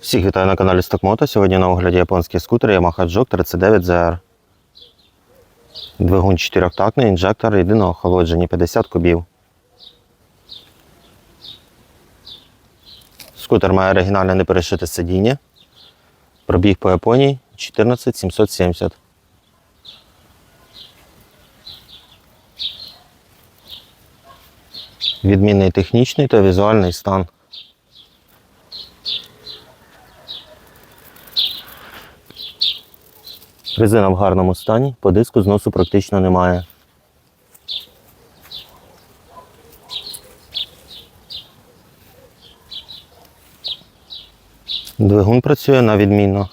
Всіх вітаю на каналі Стокмото. Сьогодні на огляді японський скутер Yamaha Jog 39 ZR. Двигун 4-тактний, інжектор єдиного охолодження 50 кубів. Скутер має оригінальне неперешите сидіння. Пробіг по Японії 14770. Відмінний технічний та візуальний стан. Резина в гарному стані, по диску зносу практично немає. Двигун працює на відмінно.